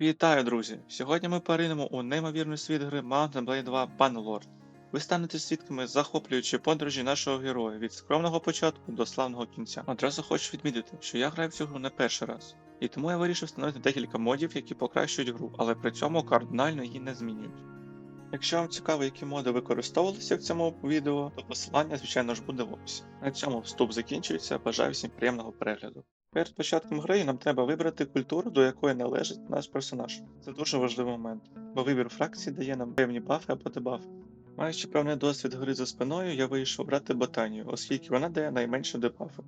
Вітаю, друзі! Сьогодні ми поринемо у неймовірний світ гри Mountain Blade 2 Bannerlord. Ви станете свідками захоплюючої подорожі нашого героя від скромного початку до славного кінця. Одразу хочу відмітити, що я граю в цю гру не перший раз, і тому я вирішив встановити декілька модів, які покращують гру, але при цьому кардинально її не змінюють. Якщо вам цікаво, які моди використовувалися в цьому відео, то посилання, звичайно ж, буде в описі. На цьому вступ закінчується. Бажаю всім приємного перегляду. Перед початком гри нам треба вибрати культуру, до якої належить наш персонаж. Це дуже важливий момент, бо вибір фракції дає нам певні бафи або дебафи. Маючи певний досвід гри за спиною, я вирішив брати ботанію, оскільки вона дає найменше дебафи.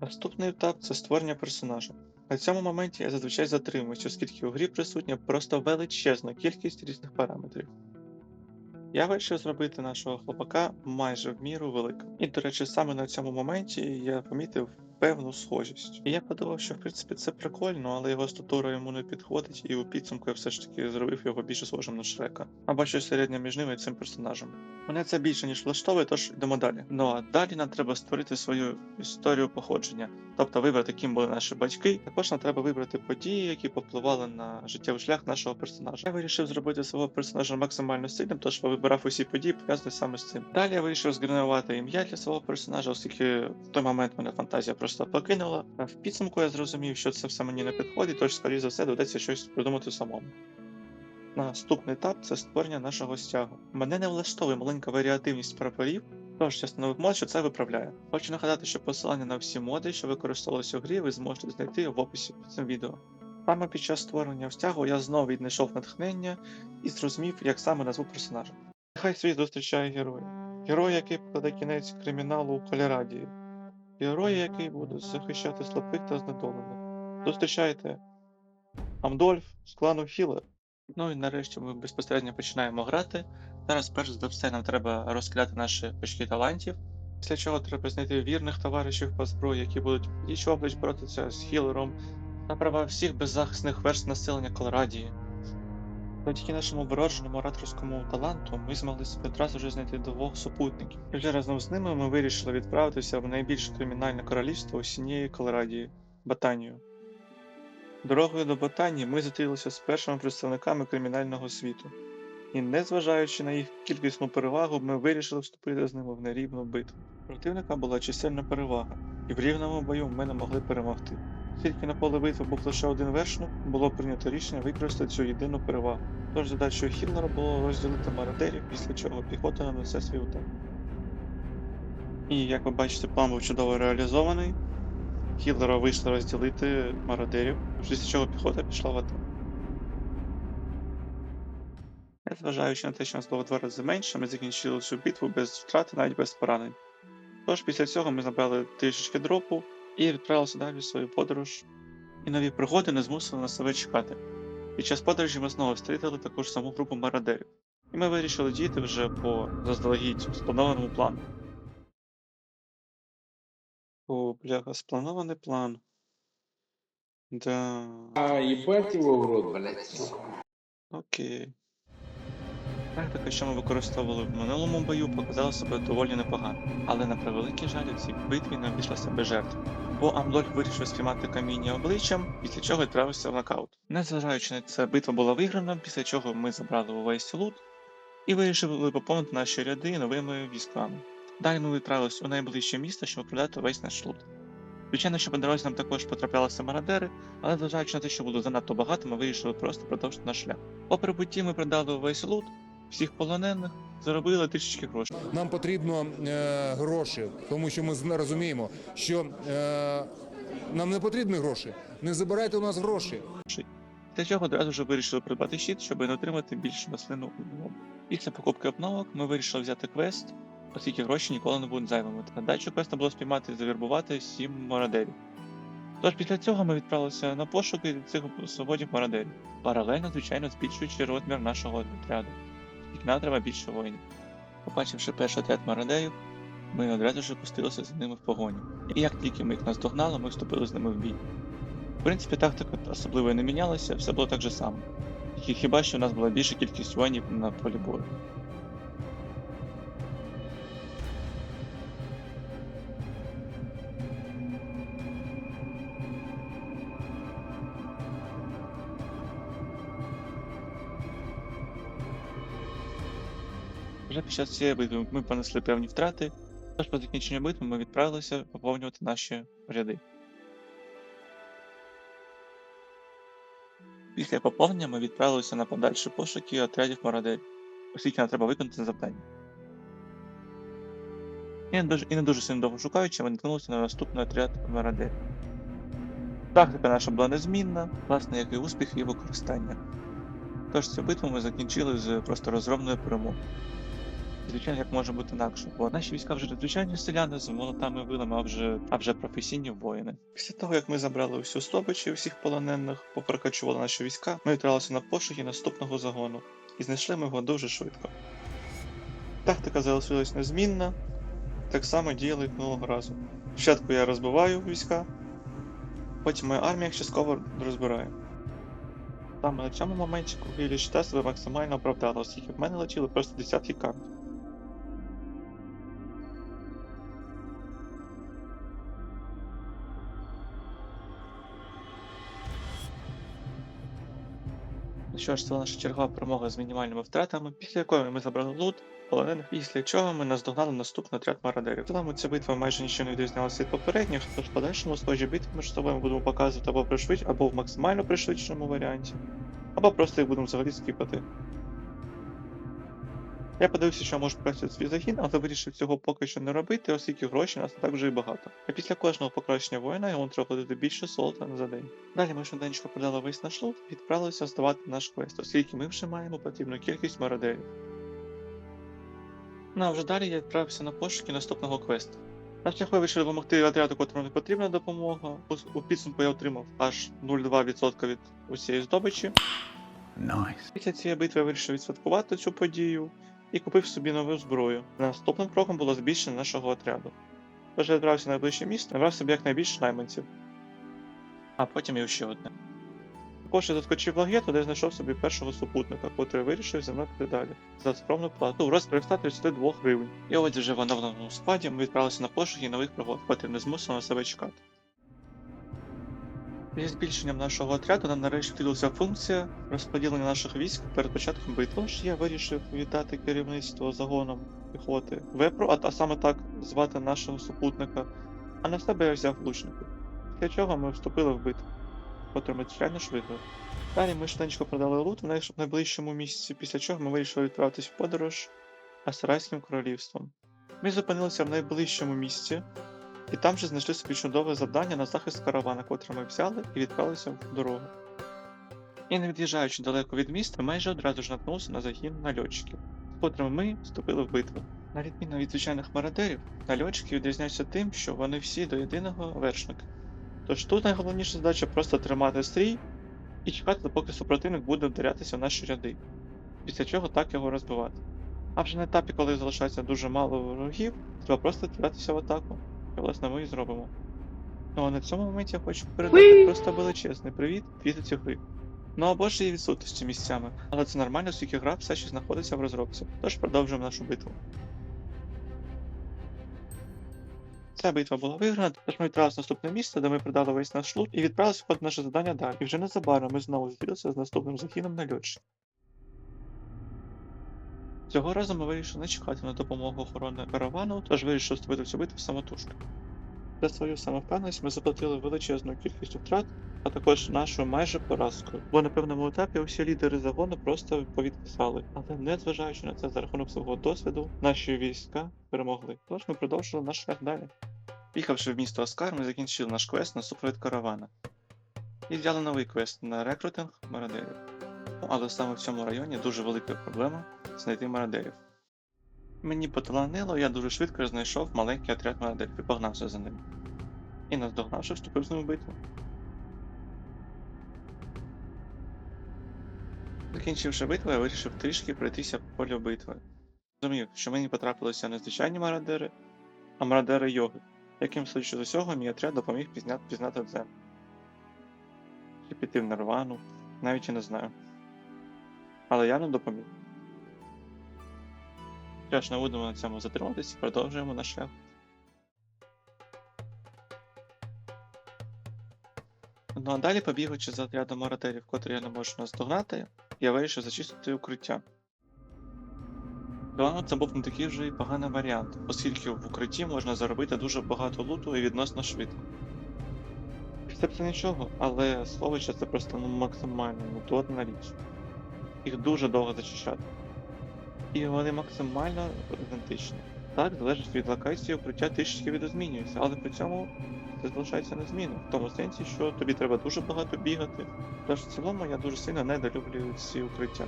Наступний етап це створення персонажа. На цьому моменті я зазвичай затримуюсь, оскільки у грі присутня просто величезна кількість різних параметрів. Я вирішив зробити нашого хлопака майже в міру великим. І, до речі, саме на цьому моменті я помітив певну схожість. І я подумав, що в принципі це прикольно, але його статура йому не підходить, і у підсумку я все ж таки зробив його більше схожим на Шрека. Або щось середнє між ними і цим персонажем. Мене це більше ніж влаштовує, тож йдемо далі. Ну а далі нам треба створити свою історію походження, тобто вибрати, ким були наші батьки. Також нам треба вибрати події, які попливали на життєвий шлях нашого персонажа. Я вирішив зробити свого персонажа максимально сильним, тож вибирав усі події, пов'язані саме з цим. Далі я вирішив згенерувати ім'я для свого персонажа, оскільки в той момент мене фантазія просто покинула. В підсумку я зрозумів, що це все мені не підходить, тож, скоріше за все, доведеться щось придумати самому. Наступний етап це створення нашого стягу. Мене не влаштовує маленька варіативність прапорів, тож я встановив мод, що це виправляє. Хочу нагадати, що посилання на всі моди, що використовувалися у грі, ви зможете знайти в описі під цим відео. Саме під час створення стягу я знову віднайшов натхнення і зрозумів, як саме назву персонажа. Нехай світ зустрічає героя. Герой, який покладе кінець криміналу у Калерадії. Герой, який буде захищати слабких та знедолених. Зустрічайте Амдольф з клану Хілер. Ну і нарешті ми безпосередньо починаємо грати. Зараз, перш за все, нам треба розкидати наші очки талантів. Після чого треба знайти вірних товаришів по зброї, які будуть пліч облач боротися з хілером на права всіх беззахисних верст населення Колорадії. Завдяки нашому вродженому ораторському таланту ми змогли одразу вже знайти двох супутників. І вже разом з ними ми вирішили відправитися в найбільш кримінальне королівство усієї Колорадії Батанію. Дорогою до Ботанії ми зустрілися з першими представниками кримінального світу. І незважаючи на їх кількісну перевагу, ми вирішили вступити з ними в нерівну битву. Противника була чисельна перевага, і в рівному бою ми не могли перемогти. Оскільки на поле битви був лише один вершник, було прийнято рішення використати цю єдину перевагу. Тож задачою Хіллера було розділити мародерів, після чого піхота нанесе свій удар. І як ви бачите, план був чудово реалізований. Хіллера вийшло розділити мародерів, після чого піхота пішла в атаку. Незважаючи на те, що нас було два рази менше, ми закінчили цю битву без втрати, навіть без поранень. Тож після цього ми забрали трішечки дропу і відправилися далі в свою подорож. І нові пригоди не змусили нас себе чекати. Під час подорожі ми знову встретили таку ж саму групу мародерів, і ми вирішили діяти вже по заздалегідь спланованому плану. О, бляха, спланований план. Да. А, ебать его в рот, блядь. Окей. Тактика, що ми використовували в минулому бою, показала себе доволі непогано, але на превеликий жаль у цій битві не обійшлося без жертв. Бо Амдольф вирішив спіймати каміння обличчям, після чого відправився в нокаут. Незважаючи на це, битва була виграна, після чого ми забрали увесь лут і вирішили поповнити наші ряди новими військами. Далі ми відправились у найближче місто, щоб продати весь наш лут. Звичайно, що по дорозі нам також потраплялися мародери, але зважаючи на те, що було занадто багато, ми вирішили просто продовжити наш шлях. По прибутті ми продали увесь лут, всіх полонених, заробили трішечки грошей. Нам потрібно е, гроші, тому що ми розуміємо, що е, нам не потрібні гроші. Не забирайте у нас гроші. Для чого одразу ж вирішили придбати щит, щоб не отримати більш маслину умову. Після покупки обновок ми вирішили взяти квест, оскільки гроші ніколи не будуть зайвими. Задачу квеста було спіймати і завірбувати сім мародерів. Тож після цього ми відправилися на пошуки цих свободних мародерів, паралельно, звичайно, збільшуючи розмір нашого отряду. Тільки нам треба більше воїнів. Побачивши перший отряд мародерів, ми одразу ж пустилися за ними в погоню. І як тільки ми їх наздогнали, ми вступили з ними в бій. В принципі, тактика особливо не мінялася, все було так же само. Тільки хіба що у нас була більша кількість воїнів на полі бою. Вже під час цієї битви ми понесли певні втрати, тож по закінченню битви ми відправилися поповнювати наші ряди. Після поповнення ми відправилися на подальші пошуки отрядів мародерів, оскільки нам треба виконати завдання. І не дуже, і не дуже сильно довго шукаючи, ми наткнулися на наступний отряд мародерів. Тактика наша була незмінна, власне, як і успіх і використання. Тож цю битву ми закінчили з просто розгромною перемогою. Звичайно, як може бути інакше, бо наші війська вже не звичайні селяни з молотами вилами, а вже, а вже професійні воїни. Після того, як ми забрали усю здобич і всіх полонених, попрокачували наші війська, ми відправилися на пошуки наступного загону, і знайшли ми його дуже швидко. Тактика залишилась незмінна, так само діяли як минулого разу. Спочатку я розбиваю війська, потім моя армія частково розбирає. Саме на цьому моменті круги лічта максимально оправдала, оскільки в мене летіли просто десятки карт. Що ж, це наша чергова перемога з мінімальними втратами, після якої ми забрали лут, полонених, після чого ми наздогнали наступний отряд мародерів. В цілому ця битва майже нічого не відрізнялася від попередніх, тож в подальшому схожі битви між собою будемо показувати або пришвидш, або в максимально пришвидшеному варіанті, або просто їх будемо взагалі скіпати. Я подивився, що може покращити свій загін, але вирішив цього поки що не робити, оскільки грошей у нас не так вже і багато. А після кожного покращення воїна йому треба платити більше золота за день. Далі ми швиденько продали весь наш лут і відправилися здавати наш квест, оскільки ми вже маємо потрібну кількість мародерів. Ну а вже далі я відправився на пошуки наступного квесту. На шляху я вирішив допомогти отряду, котрому не потрібна допомога. У, у підсумку я отримав аж 0,2% від усієї здобичі. Nice. Після цієї битви я вирішив відсвяткувати цю подію і купив собі нову зброю. Наступним кроком було збільшення нашого отряду. Тож я відправився на найближче місто, набрав собі якнайбільше найманців. А потім і ще одне. Також я заскочив лагету, де знайшов собі першого супутника, котрий вирішив мною далі. За скромну плату в розмірі 132 гривень. І ось вже в оновленому складі ми відправилися на пошуки нових пригод, котрі не змусили на себе чекати. Зі збільшенням нашого отряду нам нарешті втілилася функція розподілення наших військ перед початком битви. Тож я вирішив віддати керівництво загоном піхоти Вепру, а, а саме так звати нашого супутника, а на себе я взяв лучників. Для чого ми вступили в битву, котру ми звичайно ж. Далі ми швиденько продали лут в найближчому місці, після чого ми вирішили відправитись в подорож Асарайським королівством. Ми зупинилися в найближчому місці, і там же знайшли собі чудове завдання на захист каравана, котре ми взяли і відправилися в дорогу. І не від'їжджаючи далеко від міста, майже одразу ж наткнувся на загін нальотчиків, з котрими ми вступили в битву. На відміну від звичайних мародерів, нальотчики відрізняються тим, що вони всі до єдиного вершники. Тож тут найголовніша задача просто тримати стрій і чекати, поки супротивник буде вдарятися в наші ряди, після чого так його розбивати. А вже на етапі, коли залишається дуже мало ворогів, треба просто втратися в атаку. І власне ми і зробимо. Ну а на цьому моменті я хочу передати просто величезний привіт від гри. Ну або ж її відсутності місцями, але це нормально, оскільки гра все ще знаходиться в розробці. Тож продовжуємо нашу битву. Ця битва була виграна, тож ми відправилися в наступне місце, де ми продали весь наш лут і відправилися входити наше завдання далі. І вже незабаром ми знову зустрілися з наступним загином на льотчі. Цього разу ми вирішили не чекати на допомогу охорони каравану, тож вирішив вступити в цю битву самотужки. За свою самовпевненість ми заплатили величезну кількість втрат, а також нашу майже поразкою. Бо на певному етапі усі лідери загону просто повідписали. Але незважаючи на це за рахунок свого досвіду, наші війська перемогли. Тож ми продовжили наш шлях далі. Їхавши в місто Оскар, ми закінчили наш квест на супровід каравана. І взяли новий квест на рекрутинг мародерів. Ну, але саме в цьому районі дуже велика проблема знайти мародерів. Мені поталанило, я дуже швидко знайшов маленький отряд мародерів і погнався за ним. І наздогнавши, вступив з ним в битву. Закінчивши битву, я вирішив трішки пройтися по полю битви. Зрозумів, що мені потрапилися не звичайні мародери, а мародери йоги, яким, судячи з усього, мій отряд допоміг пізняти, пізнати дзен. Чи піти в Нирвану, навіть і не знаю. Але явно допоміг. Що не будемо на цьому затримуватись продовжуємо наш шлях. Ну а далі, побігучи за отрядом мародерів, котрі я не можу наздогнати, я вирішив зачистити укриття. Тому це був не такий вже і поганий варіант, оскільки в укритті можна заробити дуже багато луту і відносно швидко. Все б це нічого, але сховище це просто максимально нудотна річ. Їх дуже довго зачищати. І вони максимально ідентичні. Так, залежить від локації, укриття трішки відозмінюється, але при цьому це залишається незмінним. В тому сенсі, що тобі треба дуже багато бігати. Тож в цілому я дуже сильно недолюблюю ці укриття.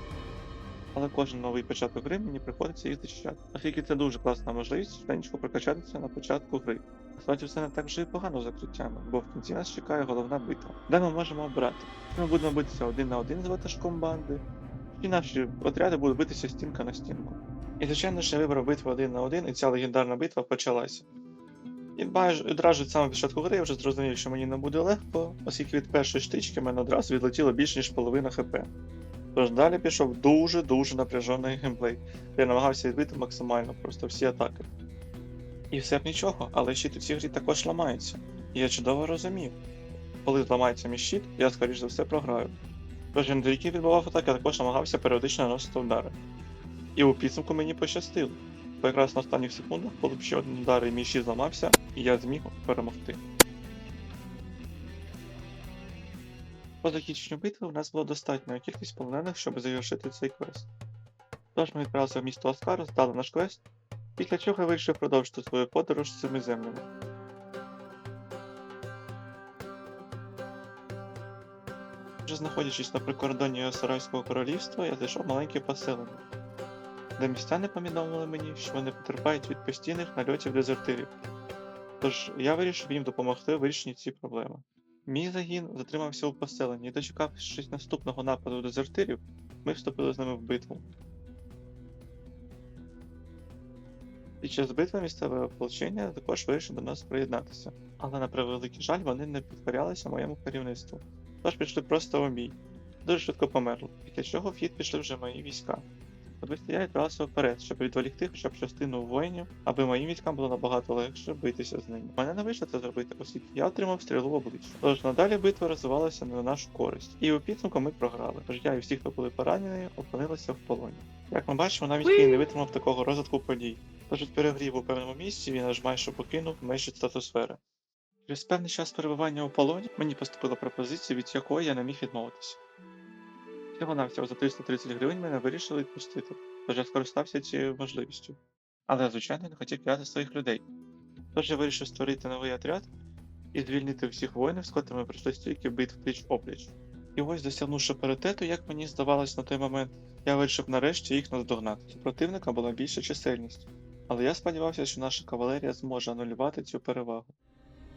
Але кожен новий початок гри мені приходиться їх зачищати. Оскільки це дуже класна можливість швиденько прокачатися на початку гри. Насправді все не так вже і погано з закриттями, бо в кінці нас чекає головна битва, де ми можемо обрати. Ми будемо битися один на один з ватажком банди, чи наші отряди будуть битися стінка на стінку. І звичайно ж я вибрав битву один на один, і ця легендарна битва почалася. І одразу від початку гри я вже зрозумів, що мені не буде легко, оскільки від першої штички мене одразу відлетіло більш ніж половина хп. Тож далі пішов дуже-дуже напряжений геймплей. де Я намагався відбити максимально просто всі атаки. І все б нічого, але щит у цій грі також ламається. І я чудово розумів. Коли зламається мій щит, я скоріш за все програю. Тож тільки відбував атаки, а також намагався періодично наносити удари. І у підсумку мені пощастило. Бо якраз на останніх секундах, коли б ще один удар і мій щит зламався, і я зміг перемогти. По закінченню битви у нас було достатньо кількість полонених, щоб завершити цей квест. Тож ми відправилися в місто Оскар, здали наш квест, після чого я вирішив продовжити свою подорож з цими землями. Вже знаходячись на прикордонні Осарайського королівства, я зайшов маленьке поселення, де містяни повідомили мені, що вони потерпають від постійних нальотів дезертирів. Тож я вирішив їм допомогти у вирішенні цієї проблеми. Мій загін затримався у поселенні і дочекавшись наступного нападу дезертирів, ми вступили з ними в битву. Під час битви місцеве ополчення також вирішили до нас приєднатися, але на превеликий жаль вони не підкорялися моєму керівництву. Тож пішли просто у бій. Дуже швидко померли, після чого в хід пішли вже мої війська. Особисто я відправився вперед, щоб відволікти хоча б частину воїнів, аби моїм військам було набагато легше битися з ними. Мене не вийшло це зробити, оскільки я отримав стрілу в обличчя. Тож надалі битва розвивалася не на нашу користь. І у підсумку ми програли. Тож я і всі, хто були поранені, опинилися в полоні. Як ми бачимо, навіть Київ не витримав такого розвитку подій. Тож від перегрів у певному місці він аж майже покинув межі статосфери. Через певний час перебування у полоні мені поступила пропозиція, від якої я не міг відмовитися. Всього навсього за 330 гривень мене вирішили відпустити, тож я скористався цією можливістю. Але, звичайно, не хотів кидати своїх людей. Тож я вирішив створити новий отряд і звільнити всіх воїнів, з котрими прийшли стільки битв пліч опліч. І ось досягнувши паритету, як мені здавалось на той момент, я вирішив нарешті їх наздогнати. У противника була більша чисельність, але я сподівався, що наша кавалерія зможе анулювати цю перевагу.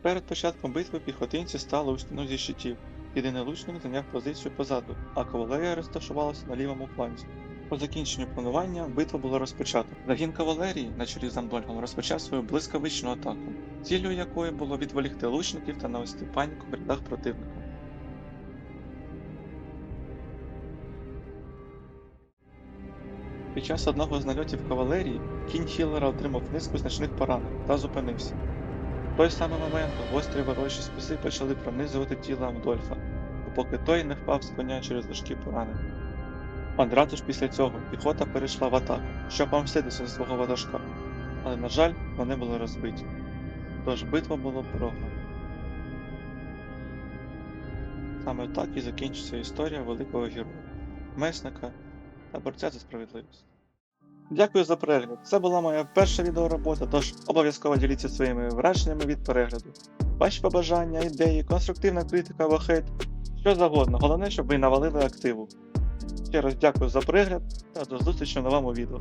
Перед початком битви піхотинці стали у стіну зі щитів. Єдиний лучник зайняв позицію позаду, а кавалерія розташувалася на лівому фланзі. По закінченню планування битва була розпочата. Загін кавалерії на чолі з Амдольгом розпочав свою блискавичну атаку, ціллю якої було відволікти лучників та навести паніку в рядах противника. Під час одного з нальотів кавалерії кінь Хіллера отримав низку значних поранень та зупинився. В той самий момент гострі ворожі списи почали пронизувати тіло Амдольфа, допоки той не впав з коня через важкі поранення. Одразу ж після цього піхота перейшла в атаку, щоб помститися свого ватажка, але, на жаль, вони були розбиті. Тож битва була програна. Саме так і закінчиться історія великого героя, месника та борця за справедливість. Дякую за перегляд. Це була моя перша відеоробота, тож обов'язково діліться своїми враженнями від перегляду. Ваші побажання, ідеї, конструктивна критика або хейт, що завгодно. Головне, щоб ви навалили активу. Ще раз дякую за перегляд та до зустрічі в новому відео.